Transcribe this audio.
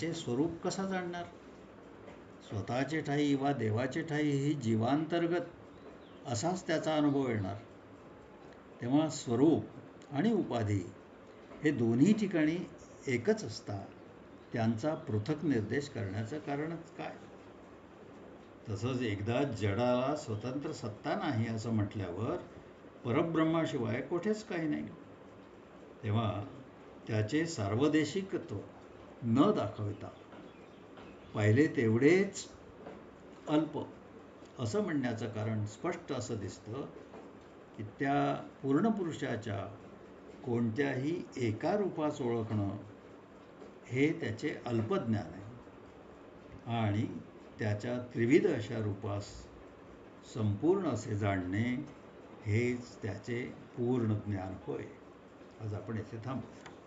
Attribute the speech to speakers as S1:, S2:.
S1: त्याचे स्वरूप कसा जाणणार? स्वतःचे ठाई वा देवाचे ठाई ही जीवांतर्गत असाच त्याचा अनुभव येणार. तेव्हा स्वरूप आणि उपाधी हे दोन्ही ठिकाणी एकच असतात. त्यांचा पृथक निर्देश करण्याचं कारणच काय? तसंच एकदा जडाला स्वतंत्र सत्ता नाही असं म्हटल्यावर परब्रह्माशिवाय कुठेच काही नाही. तेव्हा त्याचे सार्वदेशिकत्व न दाखवता. पाहिले तेवढेच अल्प. असं म्हणण्याचं कारण स्पष्ट असं दिसतं की त्या पूर्णपुरुषाच्या कोणत्याही एका रूपास ओळखणं हे त्याचे अल्पज्ञान आहे. आणि त्याच्या त्रिविध अशा रूपास संपूर्ण असे जाणणे हेच त्याचे पूर्ण ज्ञान होय. आज आपण येथे थांबू